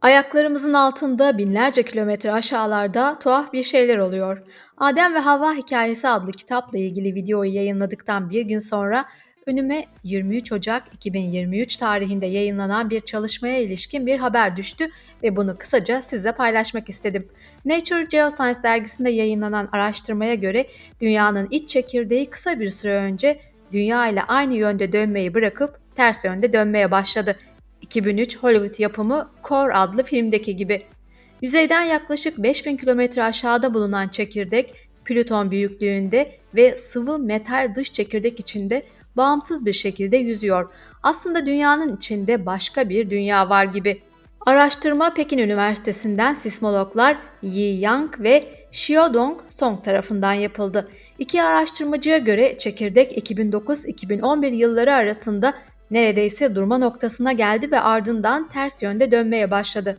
Ayaklarımızın altında binlerce kilometre aşağılarda tuhaf bir şeyler oluyor. Adem ve Havva Hikayesi adlı kitapla ilgili videoyu yayınladıktan bir gün sonra önüme 23 Ocak 2023 tarihinde yayınlanan bir çalışmaya ilişkin bir haber düştü ve bunu kısaca size paylaşmak istedim. Nature Geoscience dergisinde yayınlanan araştırmaya göre dünyanın iç çekirdeği kısa bir süre önce dünya ile aynı yönde dönmeyi bırakıp ters yönde dönmeye başladı 2003 Hollywood yapımı Core adlı filmdeki gibi. Yüzeyden yaklaşık 5000 kilometre aşağıda bulunan çekirdek, Plüton büyüklüğünde ve sıvı metal dış çekirdek içinde bağımsız bir şekilde yüzüyor. Aslında dünyanın içinde başka bir dünya var gibi. Araştırma Pekin Üniversitesi'nden sismologlar Yi Yang ve Xiaodong Song tarafından yapıldı. İki araştırmacıya göre çekirdek 2009-2011 yılları arasında neredeyse durma noktasına geldi ve ardından ters yönde dönmeye başladı.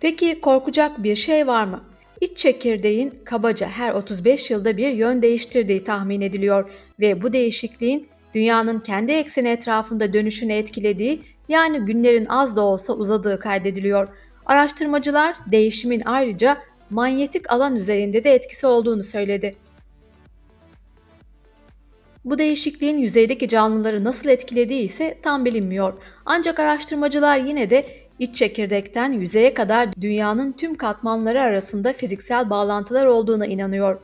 Peki korkacak bir şey var mı? İç çekirdeğin kabaca her 35 yılda bir yön değiştirdiği tahmin ediliyor ve bu değişikliğin dünyanın kendi ekseni etrafında dönüşünü etkilediği yani günlerin az da olsa uzadığı kaydediliyor. Araştırmacılar değişimin ayrıca manyetik alan üzerinde de etkisi olduğunu söyledi. Bu değişikliğin yüzeydeki canlıları nasıl etkilediği ise tam bilinmiyor. Ancak araştırmacılar yine de iç çekirdekten yüzeye kadar dünyanın tüm katmanları arasında fiziksel bağlantılar olduğuna inanıyor.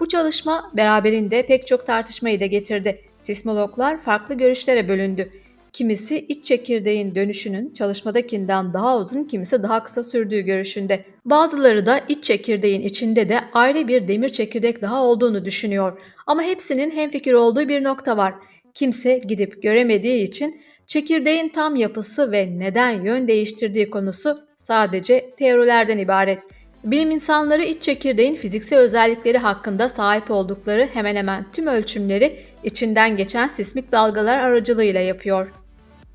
Bu çalışma beraberinde pek çok tartışmayı da getirdi. Sismologlar farklı görüşlere bölündü. Kimisi iç çekirdeğin dönüşünün çalışmadakinden daha uzun, kimisi daha kısa sürdüğü görüşünde. Bazıları da iç çekirdeğin içinde de ayrı bir demir çekirdek daha olduğunu düşünüyor. Ama hepsinin hemfikir olduğu bir nokta var. Kimse gidip göremediği için çekirdeğin tam yapısı ve neden yön değiştirdiği konusu sadece teorilerden ibaret. Bilim insanları iç çekirdeğin fiziksel özellikleri hakkında sahip oldukları hemen hemen tüm ölçümleri içinden geçen sismik dalgalar aracılığıyla yapıyor.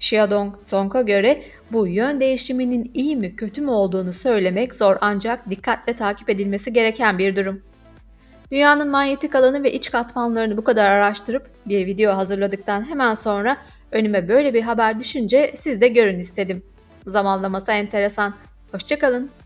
Xiaodong Song'a göre bu yön değişiminin iyi mi kötü mü olduğunu söylemek zor ancak dikkatle takip edilmesi gereken bir durum. Dünyanın manyetik alanı ve iç katmanlarını bu kadar araştırıp bir video hazırladıktan hemen sonra önüme böyle bir haber düşünce siz de görün istedim. Zamanlaması enteresan. Hoşçakalın.